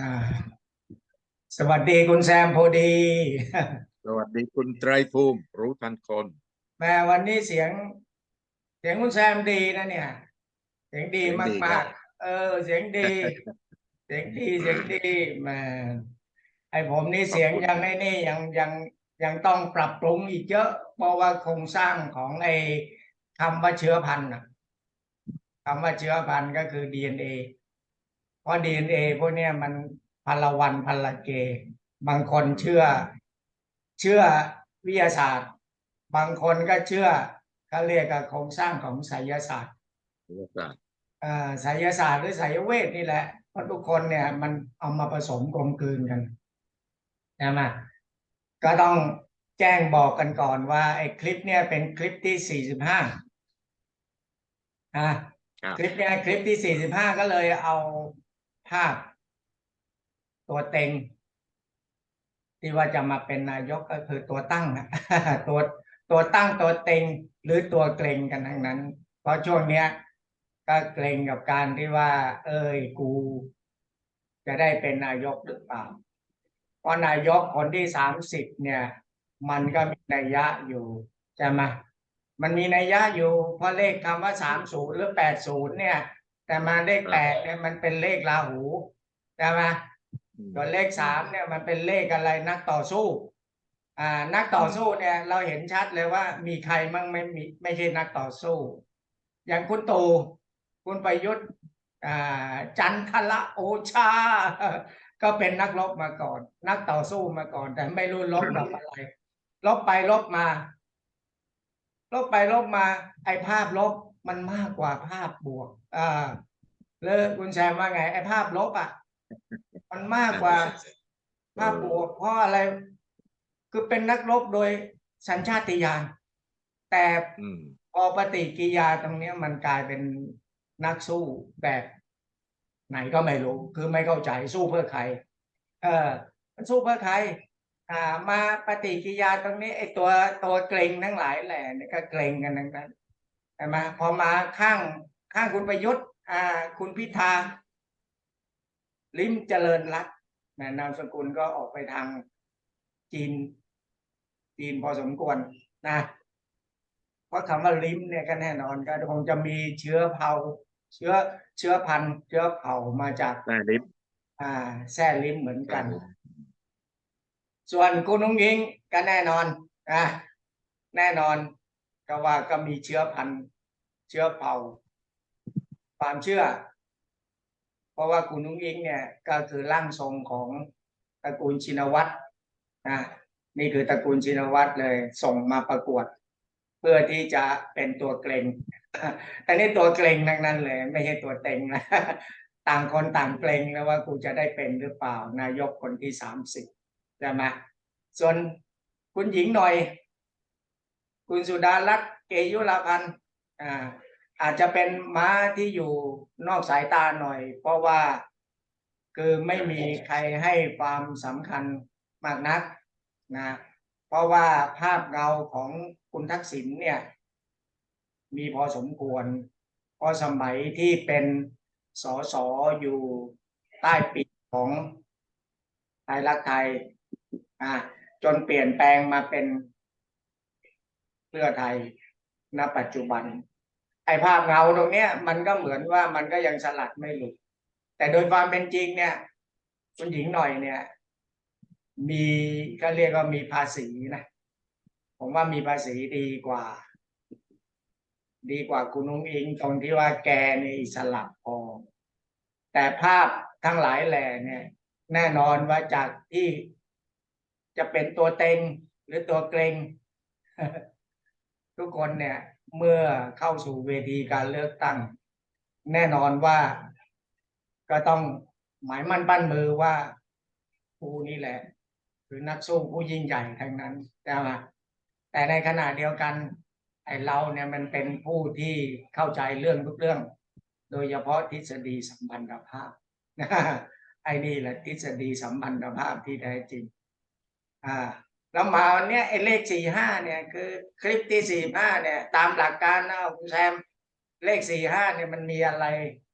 อ่าสวัสดีคุณแซมพอดี สวัสดีคุณไตรภูมิ รู้ทันคนแม่วันนี้เสียง เสียงคุณแซมดีนะเนี่ย เสียงดีเสียงมาดีครักบๆเออ เสียงดี เสียงดีเสียงดีแม่ไอผมนี่เสียงยังไอ้นี่ยังยังยังต้องปรับปรุงอีกเยอะ เพราะว่าโครงสร้างของไอคำว่าเชื้อพันธุ์น่ะคำว่าเชื้อพันธุ์ก็คือ DNA เพ ราะ DNA พวกเนี้ยมันพันละวันพันละเก บางคนเชื่อ เชื่อวิทยาศาสตร์ บางคนก็เชื่อเขาเรียกกับโครงสร้างของไสยศาสตร์วิทยาศาสตร์อ่าไสยศาสตร์หรือไสยเวทนี่แหละเพราะทุกคนเนี่ย มันเอามาผสมกลมกลืนกันใช่ไหมก็ต้องแจ้งบอกกันก่อนว่าไอ้คลิปเนี่ยเป็นคลิปที่สี่สิบห้าอ่าครับคลิปเนี่ยคลิปที่สี่สิบห้าก็เลยเอา ภาพ ตัวเต็ง ที่ว่าจะมาเป็นนายกก็คือตัวตั้งนะตัวตัวตั้งตัวเต็งหรือตัวเกรงกันทั้งนั้น เพราะช่วงเนี้ย ก็เกรงกับการที่ว่า เอ้ยกู จะได้เป็นนายกหรือเปล่าเพราะนายกคนที่สามสิบเนี่ย มันก็มีนัยยะอยู่ใช่ไหมมันมีนัยยะอยู่เพราะเลขคำว่าสามศูนย์หรือแปดศูนย์เนี่ย แต่มาเลขแปดเนี่ยมันเป็นเลขราหูใช่ไหมอืมส่วนเลขสามเนี่ยมันเป็นเลขอะไรนักต่อสู้ อ่า นักต่อสู้เนี่ย เราเห็นชัดเลยว่ามีใครมั่งไม่มีไม่ใช่นักต่อสู้ อย่างคุณตู่คุณประยุทธ์อ่าจันทละโอชา ก็เป็นนักรบมาก่อน นักต่อสู้มาก่อน แต่ไม่รู้ลบกับอะไรลบไปลบมาลบไปลบมา ไอ้ภาพลบ มันมากกว่าภาพบวก อ่าเลยคุณแซมว่าไง ไอ้ภาพลบอะ มันมากกว่า ภาพบวกเพราะอะไร คือเป็นนักรบโดยสัญชาติญาณ แต่พอปฏิกิยาตรงนี้มันกลายเป็นนักสู้แบบไหนก็ไม่รู้ คือไม่เข้าใจสู้เพื่อใคร เออ มันสู้เพื่อใคร อ่า มาปฏิกิยาตรงนี้ไอ้ตัวตัวเกรงทั้งหลายแหล่เนี่ก็เกรงกันทั้งนั้น ใช่ไหมพอมาข้างข้างคุณประยุทธ์อ่า คุณพิธาลิ้มเจริญรัตน์แหม่นามสกุลก็ออกไปทางจีนจีนพอสมควรนะเพราะคำว่าลิ้มเนี่ยก็แน่นอนก็คงจะมีเชื้อเผ่าเชื้อเชื้อพันธุ์เชื้อเผ่ามาจากได้ลิฟต์อ่าแซ่ลิ้มเหมือนกัน ส่วนคุณนุ้งยิงก็แน่นอนอะแน่นอน ก็ว่าก็มีเชื้อพันธุ์เชื้อเผ่า ความเชื่อ เพราะว่าคุณนุ้งยิงเนี่ยก็คือร่างทรงของตระกูลชินวัตรนะนี่คือตระกูลชินวัตรเลยส่งมาประกวด เพื่อที่จะเป็นตัวเกรงแต่นี่ตัวเกรงทั้งนั้นเลย ไม่ใช่ตัวเต็งนะต่างคนต่างเกรงแล้วว่ากูจะได้เป็นหรือเปล่านายกคนที่สามสิบใช่ไหมส่วนคุณหญิงหน่อย คุณสุดารัตน์เกยุราพันธ์อ่าอาจจะเป็นม้าที่อยู่นอกสายตาหน่อย เพราะว่าคือไม่มีใครให้ความสำคัญมากนักนะเพราะว่าภาพเงาของคุณทักษิณเนี่ย มีพอสมควรเพราะสมัยที่เป็นสสอยู่ใต้ปีกของไทยรักไทยอ่าจนเปลี่ยนแปลงมาเป็น เพื่อไทยณปัจจุบัน ไอ้ภาพเงาตรงเนี้ย มันก็เหมือนว่ามันก็ยังสลัดไม่หลุด แต่โดยความเป็นจริงเนี่ยคุณหญิงหน่อยเนี่ย มีก็เรียกว่ามีภาษีนะผมว่ามีภาษีดีกว่า ดีกว่าคุณนุ้งอิงตรงที่ว่าแกเนี่ยอิสระพอแต่ภาพทั้งหลายแหล่เนี่ย แน่นอนว่าจากที่จะเป็นตัวเต็งหรือตัวเกรง ทุกคนเนี่ยเมื่อเข้าสู่เวทีการเลือกตั้ง แน่นอนว่าก็ต้องหมายมั่นปั้นมือว่าผู้นี่แหละ คือนักสู้ผู้ยิ่งใหญ่ทั้งนั้นใช่ไหมแต่ในขณะเดียวกันไอเราเนี่ยมันเป็นผู้ที่เข้าใจเรื่องทุกเรื่อง โดยเฉพาะทฤษฎีสัมพันธภาพไอ้นี่แหละทฤษฎีสัมพันธภาพที่แท้จริง อ่า แล้วมาวันนี้ไอ้เลขสี่ห้าเนี่ยคือคลิปที่สี่ห้าเนี่ย ตามหลักการนะคุณแซมเลขสี่ห้าเนี่ยมันมีอะไร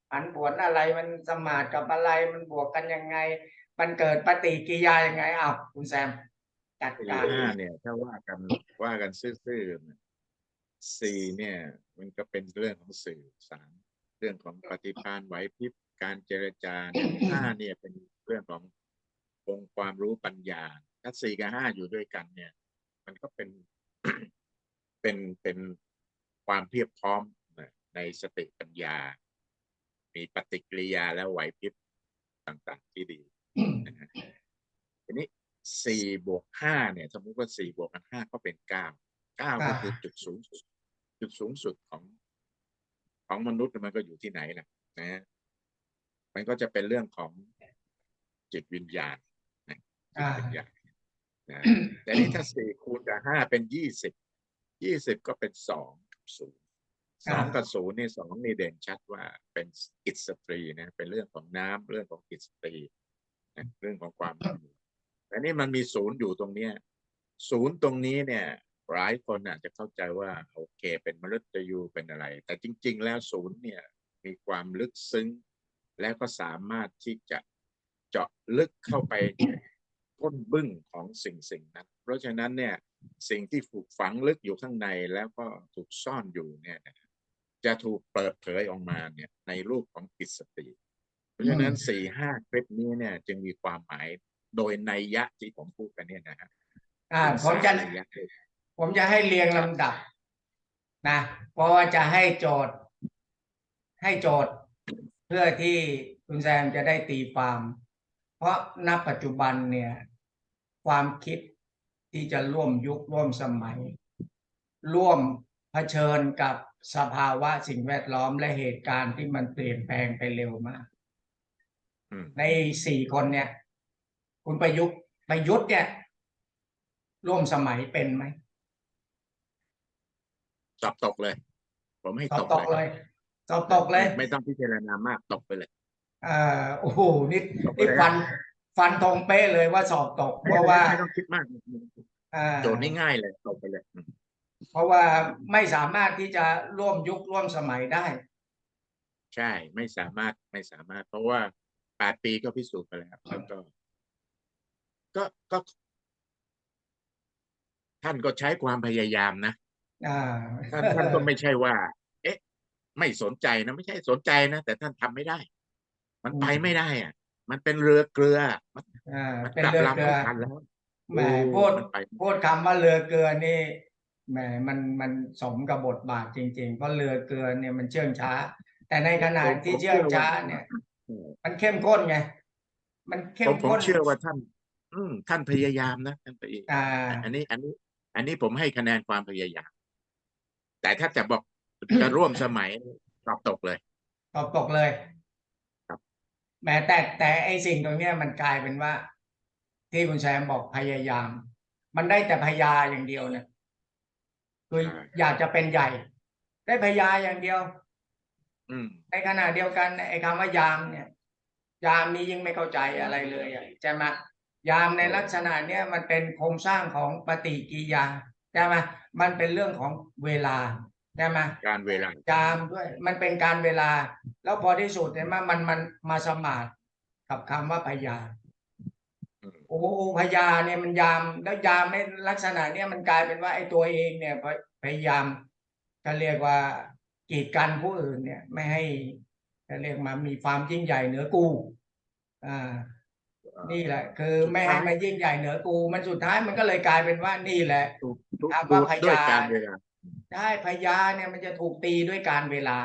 ผันผวนอะไรมันสมาดกับอะไรมันบวกกันยังไง มันเกิดปฏิกิริยายังไงอ้าวคุณแซมจัดสี่การห้าเนี่ย ถ้าว่ากันว่ากันซื่อๆสี่เนี่ย มันก็เป็นเรื่องของสื่อสารเรื่องของปฏิภาณไหวพริบการเจรจาห้าเนี่ยเป็นเรื่องขององค์ความรู้ปัญญา ถ้าสี่กับห้าอยู่ด้วยกันเนี่ย มันก็เป็นเป็นเป็นความเพียบพร้อมนะในสติปัญญา มีปฏิกิริยาและไหวพริบต่างๆที่ดีนะฮะทีนี้สี่บวกห้าเนี่ย สมมุติว่าสี่บวกกันห้าก็เป็นเก้าเก้าก็คือจุดสูงสุด จุดสูงสุดของของมนุษย์มันก็อยู่ที่ไหนล่ะ นะฮะมันก็จะเป็นเรื่องของจิตวิญญาณนะจิตอ่าวิญญาณ นะแต่นี่ถ้าสี่คูณกับห้าเป็นยี่สิบยี่สิบก็เป็นสองกับศูนย์สองกับศูนย์นี่สองนี่เด่นชัดว่าเป็นอิสตรีนะเป็นเรื่องของน้ำเรื่องของอิสตรีนะเรื่องของความอยู่แต่นี่มันมีศูนย์อยู่ตรงเนี้ยศูนย์ตรงนี้เนี่ยหลายคนอาจจะเข้าใจว่าโอเค เป็นมฤตยูเป็นอะไร แต่จริง ๆ แล้วศูนย์เนี่ยมีความลึกซึ้ง แล้วก็สามารถที่จะเจาะลึกเข้าไป ก้นบึ้งของสิ่งสิ่งนั้น เพราะฉะนั้นเนี่ยสิ่งที่ถูกฝังลึกอยู่ข้างในแล้วก็ถูกซ่อนอยู่เนี่ยนะจะถูกเปิดเผยออกมาเนี่ยในรูปของกิจสติเพราะฉะนั้นสี่ห้าคลิปนี้เนี่ย จึงมีความหมายโดยนัยยะที่ผมพูดกันเนี่ยนะฮะอ่าเป็นผมจะสามนัยยะเลยผมจะให้เรียงลำดับนะเพราะว่าจะให้โจทย์ ให้โจทย์ เพื่อที่คุณแซมจะได้ตีความ เพราะณปัจจุบันเนี่ย ความคิดที่จะร่วมยุคร่วมสมัย ร่วมเผชิญกับสภาวะสิ่งแวดล้อมและเหตุการณ์ที่มันเปลี่ยนแปลงไปเร็วมากอืมในสี่คนเนี่ย คุณประยุกต์ประยุทธ์เนี่ย ร่วมสมัยเป็นไหมสอบตกเลย ผมให้สอตบกตกเลยสอบตกเลย ไม่ต้องพิจารณามากตกไปเลย อ่าโอ้โหนี่ตกไปนี่เลยฟันฟันธงเป๊ะเลยว่าสอบตก เพราะว่าไม่ต้องคิดมากอ่าโจทย์นี้ง่ายเลยตกไปเลยอืมเพราะว่าไม่สามารถที่จะร่วมยุคร่วมสมัยได้ ใช่ไม่สามารถไม่สามารถ เพราะว่าแปดปีก็พิสูจน์ไปแล้วแล้วก็ ก็ก็ท่านก็ใช้ความพยายามนะอ่าท่านท่านก็ไม่ใช่ว่า เอ๊ะ ไม่สนใจนะ ไม่ใช่สนใจนะ แต่ท่านทำไม่ได้ มันไปไม่ได้อะ มันเป็นเรือเกลือ มันอ่ามันเป็นกลับเรือลำเกลืไม่อทันแล้วแหมโอ้พูดมันไป พูดคำว่าเรือเกลือนี่แหมมันมันสมกับบทบาทจริง ๆ เพราะเรือเกลือเนี่ยมันเชื่องช้า แต่ในขณะที่เชื่องช้าเนี่ย มันเข้มข้นไง มันเข้ผมมผมข้นเชื่อว่าท่าน อืมท่านพยายามนะท่านพยายามอ่า อันนี้อันนี้ อันนี้ผมให้คะแนนความพยายาม แต่ถ้าจะบอกจะร่วมสมัยตอบตกเลย ตอบตกเลยครับ แม้แต่แต่ไอสิ่งตรงเนี้ยมันกลายเป็นว่า ที่คุณแซมบอกพยายาม มันได้แต่พยาอย่างเดียวเนี่ยคืออยากจะเป็นใหญ่ ได้พยาอย่างเดียวอืมในขณะเดียวกันไอ้คำว่ายามเนี่ย ยามนี้ยิ่งไม่เข้าใจอะไรเลยอะใช่ไหมยามในลักษณะเนี้ยมันเป็นโครงสร้างของปฏิกิริยาใช่ไหมมันเป็นเรื่องของเวลา ใช่ไหมการเวลายามด้วยมันเป็นการเวลา แล้วพอที่สุดเนี่ยมันมันมันมาสมานกับคำว่าพยาอืมโอ้โหพยาเนี่ยมันยามแล้วยามในลักษณะเนี่ยมันกลายเป็นว่าไอ้ตัวเองเนี่ยพยพยายามจะเรียกว่ากีดกันผู้อื่นเนี่ย ไม่ให้จะเรียกมามีความยิ่งใหญ่เหนือกูอ่านี่แหละ คือไม่ให้มายิ่งใหญ่เหนือกู มันสุดท้ายมันก็เลยกลายเป็นว่านี่แหละถูกถูกถามว่าถูกพยา ด้วยการเวลาได้พยาเนี่ยมันจะถูกตีด้วยการเวลา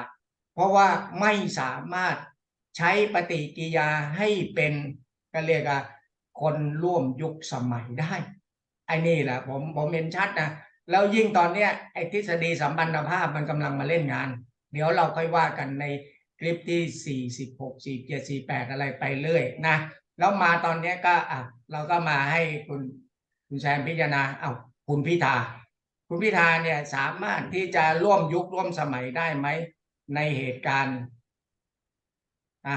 เพราะว่าไม่สามารถใช้ปฏิกิยาให้เป็นก็เรียกว่าคนร่วมยุคสมัยได้ไอ้นี่แหละผมผมเห็นชัดนะแล้วยิ่งตอนเนี้ยไอ้ทฤษฎีสัมพันธภาพมันกำลังมาเล่นงาน เดี๋ยวเราค่อยว่ากันในคลิปที่สี่สิบหกสี่เจ็ดสี่แปดอะไรไปเรื่อยนะแล้วมาตอนนี้ก็อะเราก็มาให้คุณคุณแซมพิจารณาเอาคุณพิธา คุณพิธาเนี่ยสามารถที่จะร่วมยุคร่วมสมัยได้ไหม ในเหตุการณ์อะ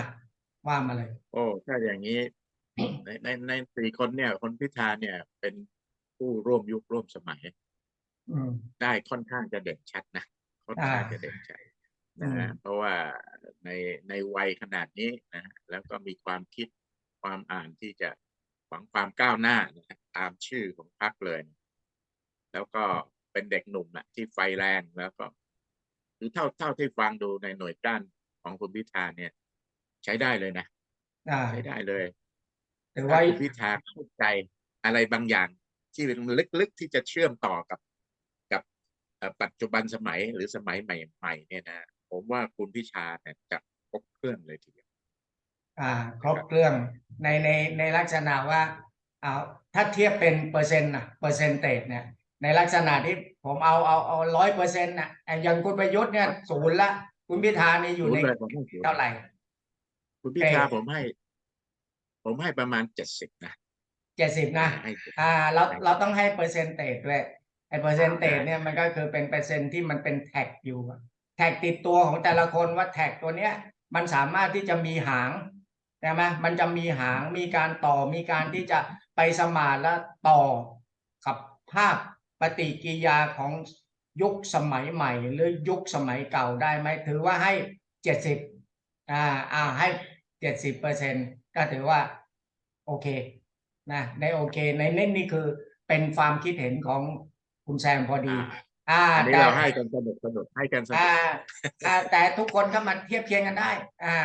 ว่ามาเลย โอ้ถ้าอย่างนี้ ในในในสี่คนเนี่ย คนพิธาเนี่ยเป็นผู้ร่วมยุคร่วมสมัยอืมได้ค่อนข้างจะเด่นชัดนะค่อนข้างอ่าจะเด่นชัดนะฮะอืมเพราะว่าในในวัยขนาดนี้นะฮะแล้วก็มีความคิดความอ่านที่จะหวังความก้าวหน้านะฮะตามชื่อของพรรคเลย แล้วก็ เป็นเด็กหนุ่มนะที่ไฟแรงแล้วก็คือเท่าเท่าที่ฟังดูในหน่วยก้านของคุณพิธาเนี่ย ใช้ได้เลยนะอ่าใช้ได้เลยถือถ้าว่าคุณพิธาเข้าใจอะไรบางอย่าง ที่เป็นลึกๆที่จะเชื่อมต่อกับกับเอ่อปัจจุบันสมัยหรือสมัยใหม่ ๆ เนี่ยนะผมว่าคุณพิชาเนี่ยจะครบเครื่องเลยทีเดียวอ่า ครบเครื่องในในในลักษณะว่าอ่าถ้าเทียบเป็นเปอร์เซ็นต์นะเปอร์เซ็นต์เตเนี่ย ในลักษณะที่ผมเอาเอาเอาร้อยเปอร์เซ็นต์นะอะอย่างคุณประยุทธ์เนี่ยศูนย์ละ คุณพิธานี่อยู่ในศูนย์เลยผมให้ศูนย์เท่าไหร่ คุณพิชาเอ่อผมให้ ผมให้ประมาณเจ็ดสิบนะเจ็ดสิบนะให้อ่าเราเราต้องให้เปอร์เซ็นต์เตด้วยไอ้เปอร์เซ็นต์เตเนี่ยมันก็คือเป็นเปอร์เซ็นต์ที่มันเป็นแท็กอยู่อะแท็กติดตัวของแต่ละคนว่าแท็กตัวเนี้ย มันสามารถที่จะมีหางใช่ไหมมันจะมีหางมีการต่อมีการที่จะไปสมานและต่อกับภาพป ฏิกิริยาของยุคสมัยใหม่ หรือยุคสมัยเก่าได้ไหมถือว่าให้เจ็ดสิบอ่าอ่าให้เจ็ดสิบเปอร์เซ็นก็ถือว่าโอเคนะในโอเค ในนี่นี่คือเป็นความคิดเห็นของคุณแซมพอดี อ่าอันนี้แต่เราให้กันสนุกสนุกให้กันสนุอ่ากอ่าแต่ทุกคนก็มาเทียบเคียงกันได้ อ่า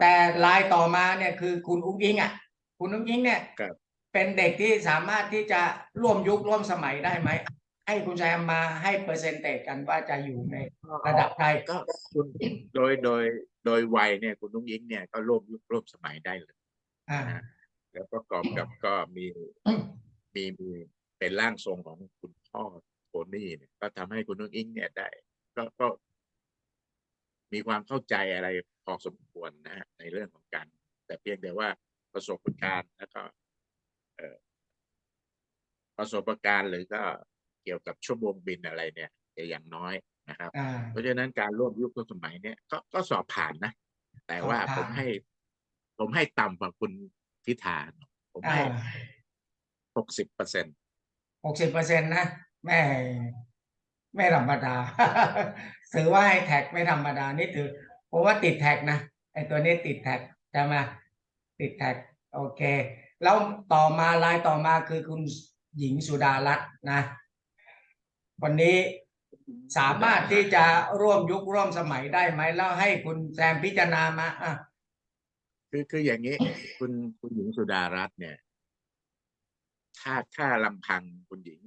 แต่ลายต่อมาเนี่ยคือคุณอุ้งอิงอะ คุณอุ้งอิงเนี่ยครับ เป็นเด็กที่สามารถที่จะร่วมยุคร่วมสมัยได้ไหม ให้คุณแซมมาให้เปอร์เซ็นต์เตจกันว่าจะอยู่ในระดับใดก็คุณโดยโดยโดยวัยเนี่ยคุณนุ้งยิงเนี่ยก็ร่วมยุคร่วมสมัยได้เลยอ่านะฮะแล้วประกอบกับก็มีมีมีเป็นร่างทรงของคุณพ่อโทนี่เนี่ยก็ทำให้คุณนุ้งอิงเนี่ยได้ ก็ก็มีความเข้าใจอะไรพอสมควรนะฮะในเรื่องของการ แต่เพียงแต่ว่าประสบการณ์แล้วก็เอ่อ ประสบการณ์หรือก็เกี่ยวกับชั่วโมงบินอะไรเนี่ยจะอย่างน้อยนะครับ อ่า เพราะฉะนั้นการร่วมยุคร่วมสมัยเนี่ยก็ก็สอบผ่านนะ แต่ว่าสอบผ่าน ผมให้ ผมให้ต่ำกว่าคุณพิธาหน่อยผมอ่าให้หกสิบเปอร์เซ็นหกสิบเปอร์เซ็นต์นะแม่ไม่ธรรมดา ถือว่าให้แท็กไม่ธรรมดานี่ถือผมว่าติดแท็กนะไอตัวนี้ติดแท็กใช่ไหมติดแท็กโอเค แล้วต่อมาลายต่อมาคือคุณหญิงสุดารัตน์นะ วันนี้สามารถที่จะร่วมยุคร่วมสมัยได้ไหมแล้วให้คุณแซมพิจารณามาอะคือคืออย่างนี้ คุณคุณหญิงสุดารัตน์เนี่ย ถ้าถ้าลำพังคุณหญิง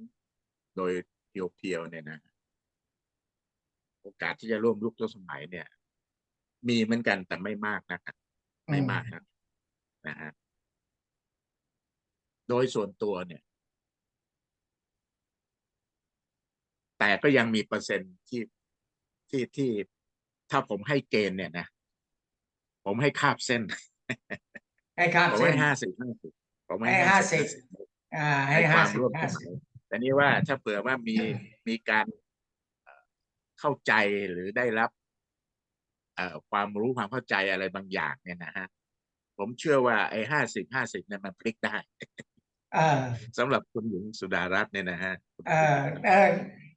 โดยเพียวๆเนี่ยนะ โอกาสที่จะร่วมยุคร่วมสมัยเนี่ย มีเหมือนกันแต่ไม่มากนะครับไม่มากนะนะฮะ โดยส่วนตัวเนี่ย แต่ก็ยังมีเปอร์เซ็นต์ที่ที่ที่ถ้าผมให้เกณฑ์เนี่ยนะ ผมให้คาบเส้น ให้ครับผมเส้ให้นห้าสิบห้าสิบผมให้ให้ห้า50สิบอ่า ให้ให้คห้าวามสิบร่วมห้าสสิบมัยแต่นี่ว่าถ้าเผื่อว่ามีมีการเอ่อเข้าใจหรือได้รับ เอ่อความรู้ความเข้าใจอะไรบางอย่างเนี่ยนะฮะ ผมเชื่อว่าไอ้ห้าสิบห้าสิบเนี่ยมันพลิกได้เออ สำหรับคุณหญิงสุดารัตน์เนี่ยนะฮะเออเออ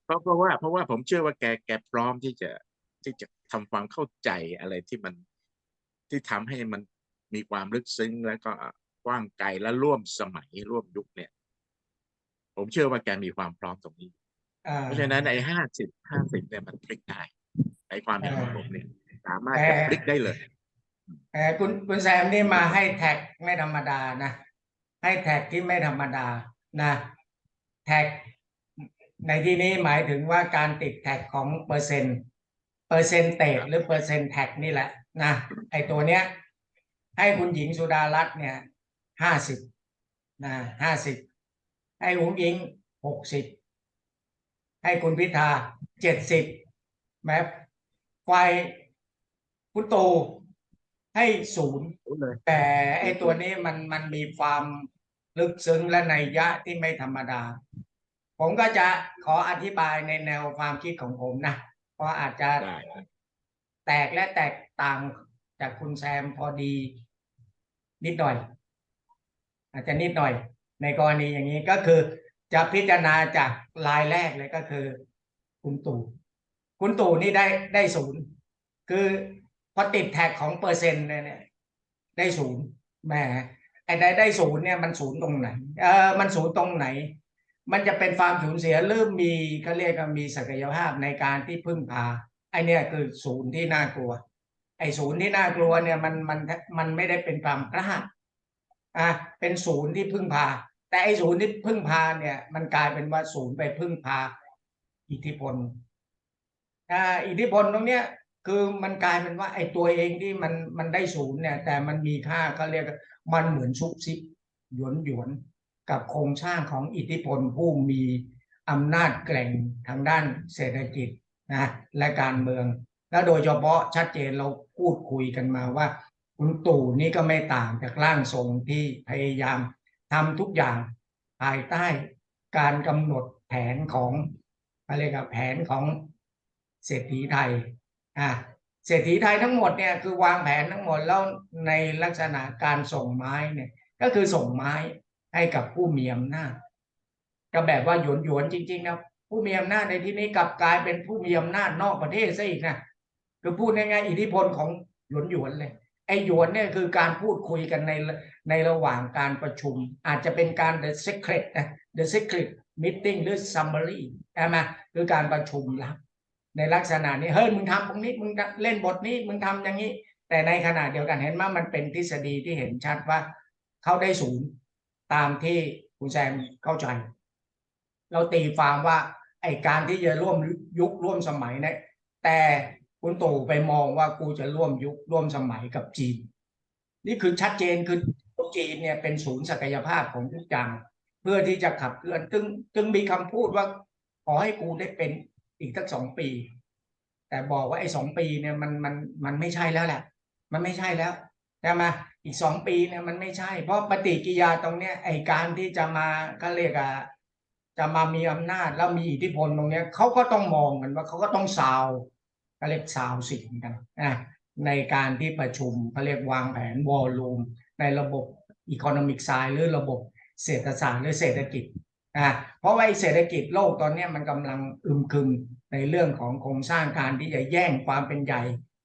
เพราะเพราะว่าเพราะว่าผมเชื่อว่าแกแกพร้อมที่จะที่จะทำความเข้าใจอะไรที่มันที่ทำให้มันมีความลึกซึ้งแล้วก็กว้างไกลและร่วมสมัยร่วมยุคเนี่ย ผมเชื่อว่าแกมีความพร้อมตรงนี้เออเพราะฉะนั้นไอ้ห้าสิบห้าสิบเนี่ยมันพลิกได้ไอ้ความเห็นของผมเนี่ย สามารถจะพลิกได้เลยเออคุณคุณแซมนี่มาให้แท็กไม่ธรรมดานะ ให้แท็กที่ไม่ธรรมดานะแท็กในที่นี้หมายถึงว่าการติดแท็กของเปอร์เซ็นต์เปอร์เซ็นต์เตจหรือเปอร์เซ็นต์แท็กนี่แหละนะไอตัวเนี้ย ให้คุณหญิงสุดารัตน์เนี่ยห้าสิบนะห้าสิบให้หุงหญิงหกสิบให้คุณพิธาเจ็ดสิบแม้ฝ่ายคุณตู่ให้ศูนย์รู้เลยแต่ไอ้ตัวนี้มันมันมีความ ลึกซึ้งและในยะที่ไม่ธรรมดา ผมก็จะขออธิบายในแนวความคิดของผมนะเพราะอาจจะแตกและแตกต่างจากคุณแซมพอดี นิดหน่อย อาจจะนิดหน่อย ในกรณีอย่างนี้ก็คือจะพิจารณาจากรายแรกเลยก็คือ คุณตู่คุณตู่นี่ได้ได้ศูนย์คือพอติดแท็กของเปอร์เซ็นต์เนี่ยได้ศูนย์แหม ไอ้ได้ได้ศูนย์เนี่ยมันศูนย์ตรงไหนเออมันศูนย์ตรงไหน มันจะเป็นความสูญเสียหรือมีเขาเรียกว่ามีศักยภาพในการที่พึ่งพาไอเนี่คือศูนย์ที่น่ากลัว ไอ้ศูนย์ที่น่ากลัวเนี่ยมันมันมันไม่ได้เป็นความกล้าอะเป็นศูนย์ที่พึ่งพา แต่ไอ้ศูนย์ที่พึ่งพาเนี่ย มันกลายเป็นว่าศูนย์ไปพึ่งพา อิทธิพลอ่าอิทธิพลตรงเนี้ย คือมันกลายเป็นว่าไอ้ตัวเองที่มันมันได้ศูนย์เนี่ย แต่มันมีค่าก็เรียกมันเหมือนซุบซิบหยวนหยวนกับโครงสร้างของอิทธิพลผู้มีอำนาจแกร่งทางด้านเศรษฐกิจนะและการเมือง แล้วโดยเฉพาะชัดเจนเราพูดคุยกันมาว่า คุณตู่นี่ก็ไม่ต่างจากร่างทรงที่พยายามทำทุกอย่างภายใต้การกำหนดแผนของอะไรกับแผนของเศรษฐีไทย อะเศรษฐีไทยทั้งหมดเนี่ยคือวางแผนทั้งหมดแล้วในลักษณะการส่งไม้เนี่ยก็คือส่งไม้ให้กับผู้มีอำนาจก็แบบว่าหยวนหยวนจริงๆนะผู้มีอำนาจในที่นี้กลับกลายเป็นผู้มีอำนาจนอกประเทศซะอีกนะคือพูดง่ายๆอิทธิพลของหยวนหยวนเลยไอ้หยวนเนี่ยคือการพูดคุยกันในในระหว่างการประชุม อาจจะเป็นการ the secret นะ the secret meeting หรือ summary ใช่ไหมคือการประชุมลับ ในลักษณะนี้เฮ้ยมึงทำตรงนี้มึงเล่นบทนี้มึงทำอย่างนี้ แต่ในขณะเดียวกันเห็นไหมมันเป็นทฤษฎีที่เห็นชัดว่าเขาได้ศูนย์ตามที่คุณแซมเข้าใจ เราตีความว่าไอการที่จะร่วมยุคร่วมสมัยเนี่ยแต่คุณตู่ไปมองว่ากูจะร่วมยุคร่วมสมัยกับจีน นี่คือชัดเจนคือจีนเนี่ยเป็นศูนย์ศักยภาพของทุกอย่างเพื่อที่จะขับเคลื่อนจึงจึงมีคำพูดว่าขอให้กูได้เป็น อีกสักสองปี แต่บอกว่าไอ้สองปีเนี่ยมันมันมันไม่ใช่แล้วแหละ มันไม่ใช่แล้วใช่ไหมอีกสองปีเนี่ยมันไม่ใช่ เพราะปฏิกิยาตรงเนี้ยไอ้การที่จะมาก็เรียกอะจะมามีอำนาจแล้วมีอิทธิพลตรงเนี้ยเขาก็ต้องมองกันว่าเขาก็ต้องซาวก็เรียกซาวสิ่งกันนะในการที่ประชุมเขาเรียกวางแผนวอลลุ่มในระบบอีโคโนมิกไซหรือระบบเศรษฐศาสตร์หรือเศรษฐกิจ อ่าเพราะว่าเศรษฐกิจโลกตอนนี้มันกำลังอึมครึมในเรื่องของโครงสร้างการที่จะแย่งความเป็นใหญ่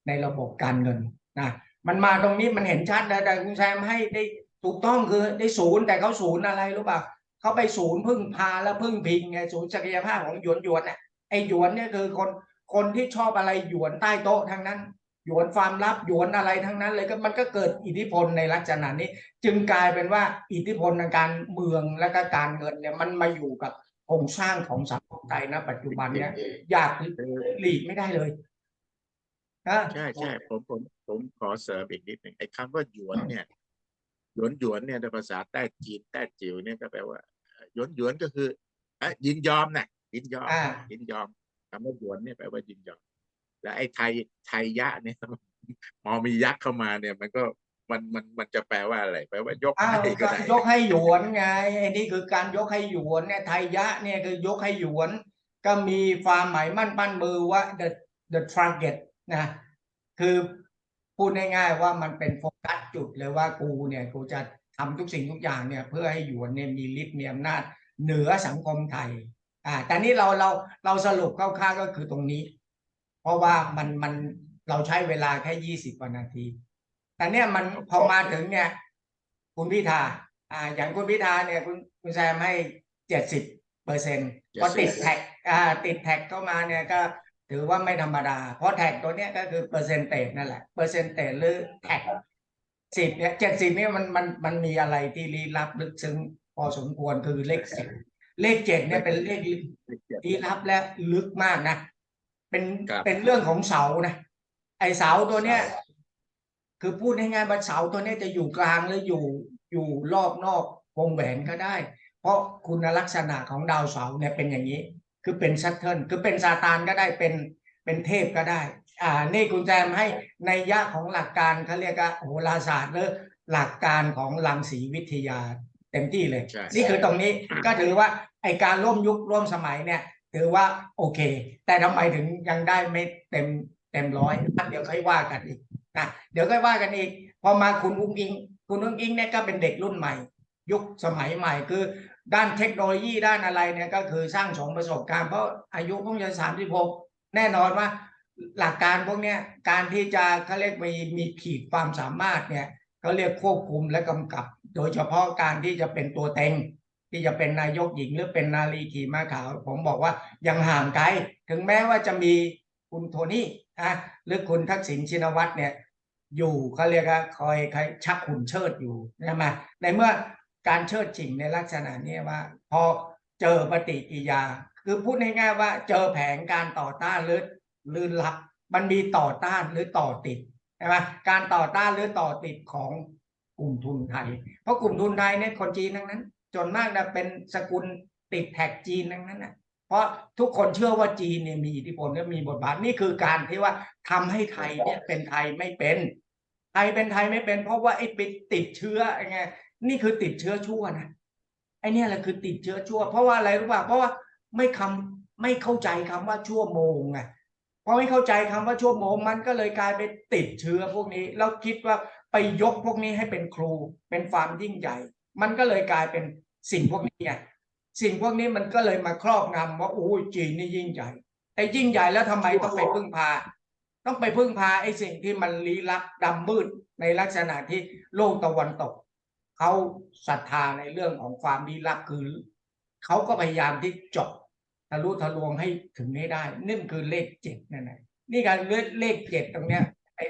ในระบบการเงินนะมันมาตรงนี้มันเห็นชัดนะแต่คุณแซมให้ได้ถูกต้องคือได้ศูนย์แต่เขาศูนย์อะไรรู้ป่ะเขาไปศูนย์พึ่งพาและพึ่งพิงไงศูนย์ศักยภาพของหยวนหยวนน่ะไอหยวนเนี่ยคือคนคนที่ชอบอะไรหยวนใต้โต๊ะทั้งนั้น หยวนความลับหยวนอะไรทั้งนั้นเลยก็มันก็เกิดอิทธิพลในลักษณะนี้ จึงกลายเป็นว่าอิทธิพลทางการเมืองและก็การเงินเนี่ยมันมาอยู่กับโครงสร้างของสังคมไทยนะปัจจุบันเนี่ยอยากหลีกไม่ได้เลยนะใช่ใช่ผมผมผมขอเสริมอีกนิดหนึ่งไอ้คำว่าหยวนเนี่ยหยวนหยวนเนี่ยในภาษาใต้จีนใต้จิ๋วเนี่ยก็แปลว่าหยวนหยวนก็คือเอ่อยินยอมนะยินยอมอ่ายินยอมคำว่าหยวนเนี่ยแปลว่ายินยอม และไอ้ไทยไทยยะเนี่ยพอมียักษ์เข้ามาเนี่ย มันก็มันมันมันจะแปลว่าอะไรแปลว่ายกอ้าวให้ก็ก็ได้ยกให้หยวนไงไอ้นี่คือการยกให้หยวนเนี่ยไทยยะเนี่ยคือยกให้หยวน ก็มีความหมายมั่นปั้นมือว่า the the target นะคือพูดง่ายๆว่ามันเป็นโฟกัสจุดเลยว่ากูเนี่ยกูจะทำทุกสิ่งทุกอย่างเนี่ย เพื่อให้หยวนเนี่ยมีฤทธิ์มีอำนาจเหนือสังคมไทย อ่าแต่นี่เราเราเราสรุปคร่าวๆก็คือตรงนี้ เพราะว่ามันมันเราใช้เวลาแค่ยี่สิบกว่านาที แต่เนี่ยมันพอมาถึงเนี่ย คุณพิธาอ่า อย่างคุณพิธาเนี่ยคุณคุณแซมให้เจ็ดสิบเปอร์เซ็นต์พอติดแท็กอ่าติดแท็กเข้ามาเนี่ยก็ถือว่าไม่ธรรมดา เพราะแท็กตัวเนี้ยก็คือเปอร์เซ็นเตจนั่นแหละ เปอร์เซ็นเตจหรือแท็กสิบเนี่ยเจ็ดสิบเนี่ยมันมันมันมีอะไรที่ลี้ลับลึกซึ้งพอสมควรคือเลขสิบเลขเจ็ดเนี่ยเป็นเลขลี้ลับและลึกมากนะ เป็นครับเป็นเรื่องของเสานะไอเสาตัวเนี้ย คือพูดง่ายๆว่าเสาตัวเนี้ยจะอยู่กลางหรืออยู่อยู่รอบนอกวงแหวนก็ได้ เพราะคุณลักษณะของดาวเสาร์เนี่ยเป็นอย่างนี้ คือเป็นซัตเทิลคือเป็นซาตานก็ได้เป็นเป็นเทพก็ได้ อ่า นี่คุณแจมให้ในยยะของหลักการเขาเรียกว่าโหราศาสตร์หรือหลักการของรังสีวิทยาเต็มที่เลย ใช่ นี่คือตรงนี้ก็ถือว่าไอการร่วมยุคร่วมสมัยเนี่ย ถือว่าโอเค แต่ทำไมถึงยังได้ไม่เต็มเต็มร้อยเดี๋ยวค่อยว่ากันอีกนะเดี๋ยวค่อยว่ากันอีก พอมาคุณอุ้งอิง คุณอุ้งอิงเนี่ยก็เป็นเด็กรุ่นใหม่ ยุคสมัยใหม่คือด้านเทคโนโลยีด้านอะไรเนี่ยก็คือสร้างสมประสบการณ์เพราะอายุเพิ่งจะสามสิบหกแน่นอนว่า หลักการพวกเนี้ยการที่จะเขาเรียกมีมีขีดความสามารถเนี่ยเขาเรียกควบคุมและกำกับ โดยเฉพาะการที่จะเป็นตัวเต็ง ที่จะเป็นนายกหญิงหรือเป็นนาลีขี่ม้าขาว ผมบอกว่ายังห่างไกลถึงแม้ว่าจะมีคุณโทนี่นะหรือคุณทักษิณชินวัตรเนี่ย อยู่เขาเรียกว่าคอยคอยชักหุ่นเชิดอยู่ใช่ไหมในเมื่อการเชิดจริงในลักษณะนี้ว่า พอเจอปฏิกิยา คือพูดง่ายๆว่าเจอแผนการต่อต้านหรือหรือรับ มันมีต่อต้านหรือต่อติดใช่ไหมการต่อต้านหรือต่อติดของกลุ่มทุนไทย เพราะกลุ่มทุนไทยเนี่ยคนจีนทั้งนั้น จนมากนะเป็นสกุลติดแท็กจีนทั้งนั้นนะเพราะทุกคนเชื่อว่าจีนเนี่ยมีอิทธิพลและมีบทบาทนี่คือการที่ว่าทำให้ไทยเนี่ยเป็นไทยไม่เป็นไทยเป็นไทยไม่เป็น เพราะว่าไอ้ไปติดเชื้อไงนี่คือติดเชื้อชั่วนะไอ้เนี่ยแหละคือติดเชื้อชั่ว เพราะว่าอะไรรู้ป่ะเพราะว่าไม่คำไม่เข้าใจคำว่าชั่วโมงไงพอไม่เข้าใจคำว่าชั่วโมงมันก็เลยกลายเป็นติดเชื้อพวกนี้แล้วคิดว่าไปยกพวกนี้ให้เป็นครูเป็นความยิ่งใหญ่ มันก็เลยกลายเป็น สิ่งพวกนี้ไงสิ่งพวกนี้มันก็เลยมาครอบงำว่าโอ้ยจีนนี่ยิ่งใหญ่ไอ้ยิ่งใหญ่แล้วทำไมต้องไปพึ่งพา ต้องไปพึ่งพาไอ้สิ่งที่มันลี้ลับดำมืดในลักษณะที่โลกตะวันตกเขาศรัทธาในเรื่องของความลี้ลับคือเขาก็พยายามที่จาะทะลุทะลวงให้ถึงให้ได้นี่คือเลขเจ็ดนั่นแหละนี่การเลขเลขเจ็ดตรงเนี้ยไอ้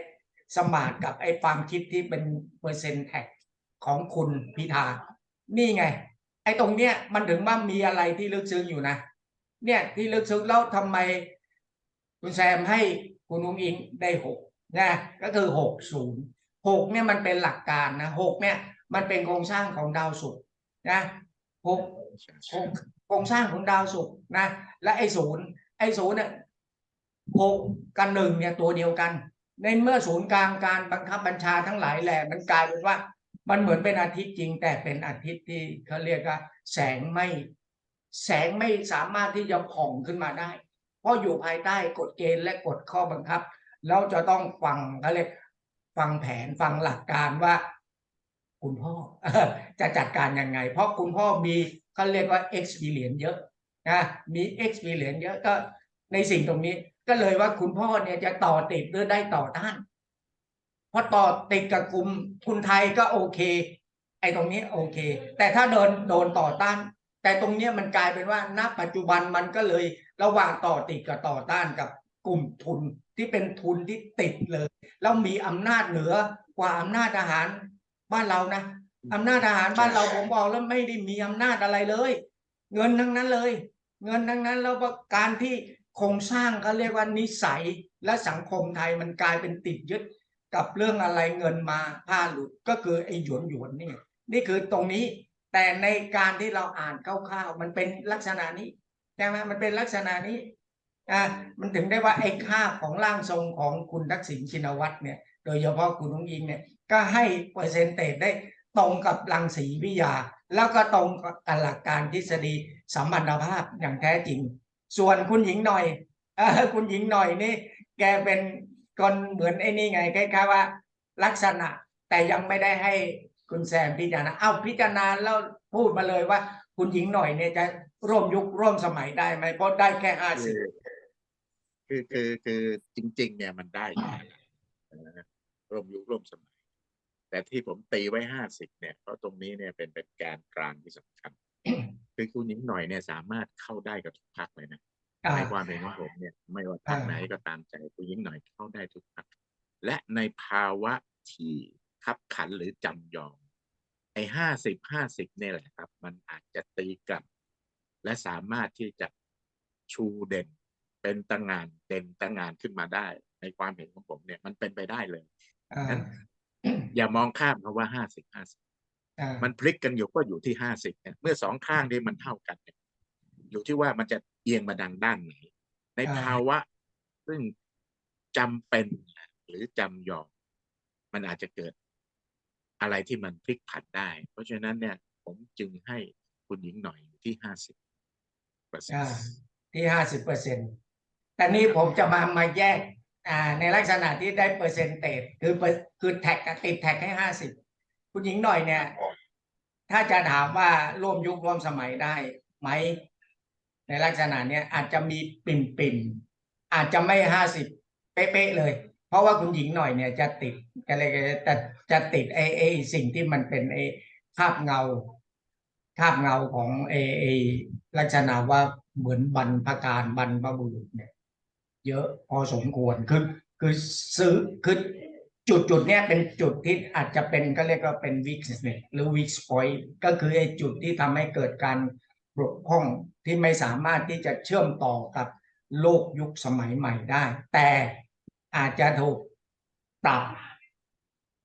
สมาร์ทกับไอ้ความคิดที่เป็นเปอร์เซ็นต์แท็กของคุณพิธานี่ไง อ้ตรงเนี้ยมันถึงว่ามีอะไรที่ลึกซึ้งอยู่นะ เนี่ยที่ลึกซึ้งแล้วทำไมคุณแซมให้คุณนุ้งอิงได้หกนะก็คือหกศูนย์หกเนี่ยมันเป็นหลักการนะหกเนี่ย มันเป็นโครงสร้างของดาวศุกร์นะหกโครงสร้างของดาวศุกร์นะ และไอ้ศูนย์ไอ้ศูนย์เนี่ยหกกับหนึ่งเนี่ยตัวเดียวกัน ในเมื่อศูนย์กลางการบังคับบัญชาทั้งหลายแหล่มันกลายเป็นว่า มันเหมือนเป็นอาทิตย์จริง แต่เป็นอาทิตย์ที่เขาเรียกว่าแสงไม่ แสงไม่สามารถที่จะผ่องขึ้นมาได้ เพราะอยู่ภายใต้กฎเกณฑ์และกฎข้อบังคับ แล้วจะต้องฟังเขาเรียกฟังแผนฟังหลักการว่า คุณพ่อจะจัดการยังไง เพราะคุณพ่อมีเขาเรียกว่า experience เยอะนะมี experience เยอะก็ในสิ่งตรงนี้ก็เลยว่าคุณพ่อเนี่ยจะต่อติดหรือได้ต่อต้าน พราะต่อติดกับกลุ่มทุนไทยก็โอเค ไอ้ตรงนี้โอเค แต่ถ้าโดนโดนต่อต้าน แต่ตรงเนี้ยมันกลายเป็นว่าณปัจจุบันมันก็เลยระหว่างต่อติดกับต่อต้านกับกลุ่มทุนที่เป็นทุนที่ติดเลย แล้วมีอำนาจเหนือกว่าอำนาจทหารบ้านเรานะอำนาจทหารบ้านเราผมบอกแล้วไม่ได้มีอำนาจอะไรเลย เงินทั้งนั้นเลย เงินทั้งนั้นแล้วก็การที่โครงสร้างเขาเรียกว่านิสัยและสังคมไทยมันกลายเป็นติดยึด กับเรื่องอะไรเงินมาผ้าหลุดก็คือไอ้หยวนหยวนนี่นี่คือตรงนี้ แต่ในการที่เราอ่านคร่าวๆมันเป็นลักษณะนี้ใช่ไหมมันเป็นลักษณะนี้อ่ามันถึงได้ว่าไอ้ค่าของร่างทรงของคุณทักษิณชินวัตรเนี่ย โดยเฉพาะคุณนุ้งอิงเนี่ยก็ให้เปอร์เซนเตจได้ตรงกับรังสีวิทยา แล้วก็ตรงกับหลักการทฤษฎีสัมพันธภาพอย่างแท้จริง ส่วนคุณหญิงหน่อยอคุณหญิงหน่อยนี่ แกเป็น คนเหมือนไอ้นี่ไงคล้ายๆว่า ลักษณะแต่ยังไม่ได้ให้คุณแซมพิจารณาเอาพิจารณาแล้วพูดมาเลยว่า คุณหญิงหน่อยเนี่ยจะร่วมยุคร่วมสมัยได้ไหมเพราะได้แค่ห้าสิบคือคือคือจริง ๆ เนี่ยมันได้อยู่นะร่วมยุคร่วมสมัย แต่ที่ผมตีไว้ห้าสิบเนี่ยเพราะตรงนี้เนี่ยเป็นเป็นแกนกลางที่สำคัญคือคุณหญิงหน่อยเนี่ยสามารถเข้าได้กับทุกพักเลยนะอ่า ในความเห็นของผมเนี่ยไม่ว่าพรรคอ่าไหนก็ตามใจคุณหญิงหน่อยเข้าได้ทุกพักและในภาวะที่ขับขันหรือจำยอม ไอ้ห้าสิบห้าสิบเนี่ยแหละครับ มันอาจจะตีกลับ และสามารถที่จะชูเด่น เป็นตะงานเด่นตะงานขึ้นมาได้ ในความเห็นของผมเนี่ยมันเป็นไปได้เลยอ่างั้นอย่ามองข้ามคำว่าห้าสิบห้าสิบอ่ามันพลิกกันอยู่ก็อยู่ที่ห้าสิบเนี่ยเมื่อสองข้างที่มันเท่ากันเนี่ยอยู่ที่ว่ามันจะ เอียงมาดังด้านไหน ในภาวะซึ่งจำเป็นหรือจำยอมมันอาจจะเกิดอะไรที่มันพลิกผันได้ เพราะฉะนั้นเนี่ย ผมจึงให้คุณหญิงหน่อยที่ห้าสิบเปอร์เซ็นต์ที่ห้าสิบเปอร์เซ็นต์แต่นี้ผมจะมามาแยกอ่าในลักษณะที่ได้เปอร์เซ็นต์เตจคือคือแท็กติดแท็กให้ห้าสิบคุณหญิงหน่อยเนี่ย ถ้าจะถามว่าร่วมยุคร่วมสมัยได้ไหม ในลักษณะเนี้ยอาจจะมีปิ่มปิ่มอาจจะไม่ห้าสิบเป๊ะเลย เพราะว่าคุณหญิงหน่อยเนี่ยจะติดอะไรกันจะจะติดไอ้ไอ้สิ่งที่มันเป็นไอ้คาบเงาคาบเงาของไอ้ไอ้ลักษณะว่าเหมือนบรรพการบรรพบุรุษเนี่ยเยอะพอสมควรคือคือซื้อคือจุดจุดเนี้ยเป็นจุดที่อาจจะเป็นก็เรียกว่าเป็น weakness หรือ weak point ก็คือไอ้จุดที่ทำให้เกิดการ บกพร่องที่ไม่สามารถที่จะเชื่อมต่อกับโลกยุคสมัยใหม่ได้ แต่อาจจะถูกปรับ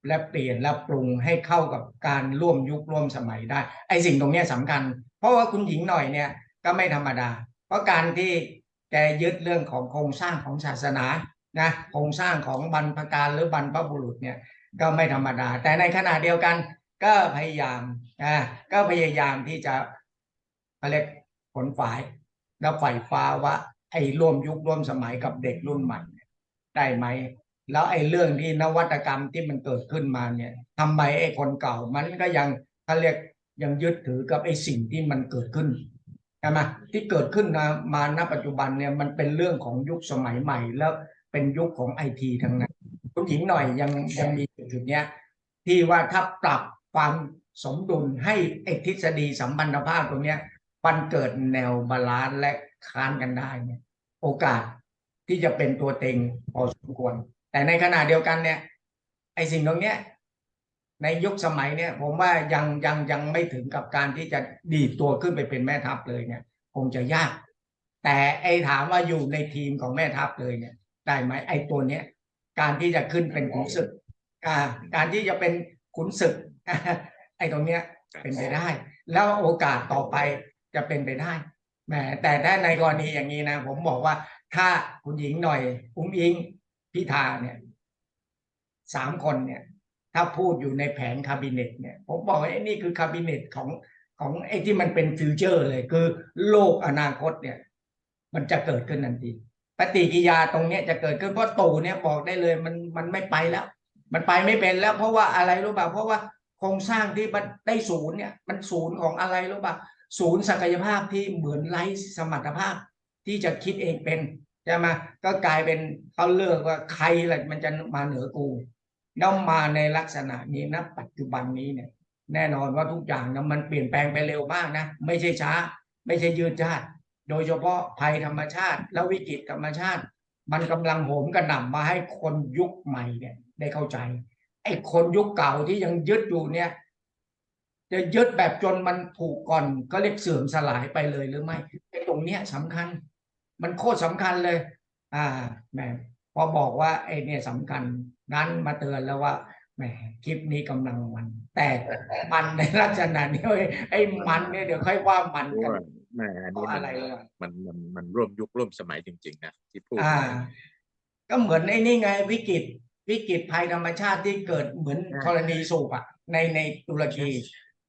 และเปลี่ยนและปรุงให้เข้ากับการร่วมยุคร่วมสมัยได้ ไอสิ่งตรงนี้สำคัญ เพราะว่าคุณหญิงหน่อยเนี่ยก็ไม่ธรรมดา เพราะการที่แกยึดเรื่องของโครงสร้างของศาสนานะโครงสร้างของบรรพการหรือบรรพบุรุษเนี่ยก็ไม่ธรรมดา แต่ในขณะเดียวกันก็พยายามอ่าก็พยายามที่จะ เขาเรียกขนฝ่าย แล้วฝ่ายฟ้าว่า ไอ้ร่วมยุคร่วมสมัยกับเด็กรุ่นใหม่ได้ไหม แล้วไอ้เรื่องที่นวัตกรรมที่มันเกิดขึ้นมาเนี่ยทำไมไอ้คนเก่ามันก็ยังเขาเรียกยังยึดถือกับไอ้สิ่งที่มันเกิดขึ้นใช่ไหมที่เกิดขึ้นมามาณปัจจุบันเนี่ยมันเป็นเรื่องของยุคสมัยใหม่ แล้วเป็นยุคของไอทีทั้งนั้นคุณหญิงหน่อยยังยังมีจุดเนี้ยที่ว่าถ้าปรับความสมดุลให้ไอ้ทฤษฎีสัมพันธภาพตรงเนี้ย มันเกิดแนวบาลานซ์และค้านกันได้เนี่ยโอกาสที่จะเป็นตัวเต็งพอสมควร แต่ในขณะเดียวกันเนี่ย ไอ้สิ่งตรงเนี้ยในยุคสมัยเนี่ย ผมว่ายังยังยังไม่ถึงกับการที่จะดีดตัวขึ้นไปเป็นแม่ทัพเลยเนี่ย คงจะยาก แต่ไอ้ถามว่าอยู่ในทีมของแม่ทัพเลยเนี่ย ได้ไหมไอ้ตัวเนี้ยการที่จะขึ้นเป็นขุนศึกการที่จะเป็นขุนศึกไอ้ตรงเนี้ยเป็นไปได้ แล้วโอกาสต่อไป จะเป็นไปได้แหมแต่ถ้าในกรณีอย่างนี้นะ ผมบอกว่าถ้าคุณหญิงหน่อยอุ้งอิงพิธาเนี่ยสามคนเนี่ย ถ้าพูดอยู่ในแผนคาบิเนตเนี่ย ผมบอกว่าไอ้นี่คือคาบิเนตของของไอ้ที่มันเป็นฟิวเจอร์เลยคือโลกอนาคตเนี่ย มันจะเกิดขึ้นทันทีปฏิกิริยาตรงเนี้ยจะเกิดขึ้นเพราะตู่เนี่ยบอกได้เลยมันมันไม่ไปแล้ว มันไปไม่เป็นแล้ว เพราะว่าอะไรรู้ป่ะเพราะว่าโครงสร้างที่มันได้ศูนย์เนี่ย มันศูนย์ของอะไรรู้ป่ะ ศูนย์ศักยภาพที่เหมือนไร้สมรรถภาพ ที่จะคิดเองเป็นใช่ไหมก็กลายเป็นเขาเลือกว่าใครแหละมันจะมาเหนือกูแล้วมาในลักษณะนี้นะปัจจุบันนี้เนี่ย แน่นอนว่าทุกอย่างนะมันเปลี่ยนแปลงไปเร็วมากนะไม่ใช่ช้า ไม่ใช่ยืดยาดโดยเฉพาะภัยธรรมชาติ และวิกฤตธรรมชาติ มันกำลังโหมกระหน่ำมาให้คนยุคใหม่เนี่ยได้เข้าใจไอ้คนยุคเก่าที่ยังยึดอยู่เนี่ย จะยึดแบบจนมันถูกก่อนก็เรียกเสื่อมสลายไปเลยหรือไม่ไอ้ตรงเนี้ยสำคัญ มันโคตรสำคัญเลย อ่าแหมพอบอกว่าไอ้เนี่ยสำคัญนั้นมาเตือนแล้วว่าแหมคลิปนี้กำลังมัน แต่มันในลักษณะนี้เว้ยไอ้มันเนี่ยเดี๋ยวค่อยว่ามันเพราะกันว่าแหม่อันเพนี้ราะมัอะไรนเลยอะมันมันมันร่วมยุคร่วมสมัยจริง ๆ นะที่พูดอ่ามาก็เหมือนไอ้นี่ไงวิกฤตวิกฤตภัยธรรมชาติที่เกิดเหมือนกรณีสูบอะในในตุรกี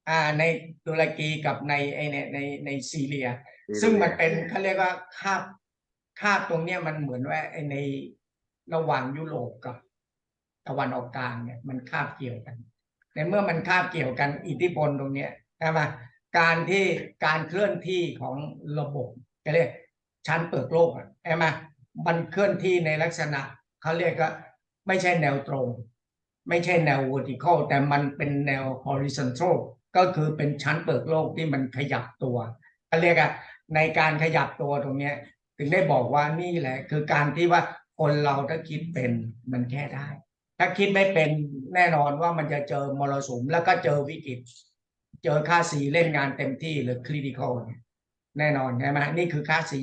อ่าในตุรกีกับในไอในในในซีเรีย ซึ่งมันเป็นเขาเรียกว่าคาบคาบตรงเนี้ยมันเหมือนว่าไอในระหว่างยุโรปกับตะวันออกกลางเนี่ยมันคาบเกี่ยวกันในเมื่อมันคาบเกี่ยวกันอิทธิพลตรงเนี้ยใช่ไหมการที่การเคลื่อนที่ของระบบก็เรียกชั้นเปิดโลกอะใช่ไหมมันเคลื่อนที่ในลักษณะเขาเรียกว่าไม่ใช่แนวตรง ไม่ใช่แนว vertical แต่มันเป็นแนว horizontal ก็คือเป็นชั้นเปิดโลกที่มันขยับตัวเขาเรียกอะในการขยับตัวตรงเนี้ย ถึงได้บอกว่านี่แหละ คือการที่ว่าคนเราถ้าคิดเป็นมันแค่ได้ ถ้าคิดไม่เป็นแน่นอนว่ามันจะเจอมรสุมแล้วก็เจอวิกฤต เจอค่าสีเล่นงานเต็มที่หรือคริติคอลแน่นอนใช่ไหมนี่คือค่าสี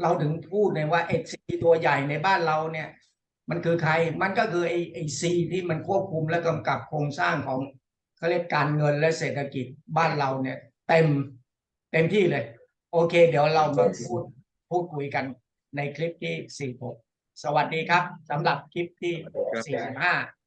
เราถึงพูดเลยว่าไอซีตัวใหญ่ในบ้านเราเนี่ย มันคือใครมันก็คือไอ้ไอ้ซีที่มันควบคุมและกำกับโครงสร้างของ เขาเรียกการเงินและเศรษฐกิจบ้านเราเนี่ย เต็มเต็มที่เลย โอเค เดี๋ยวเรามาพูดพูดคุยกันในคลิปที่ 46 สวัสดีครับสำหรับคลิปที่ 45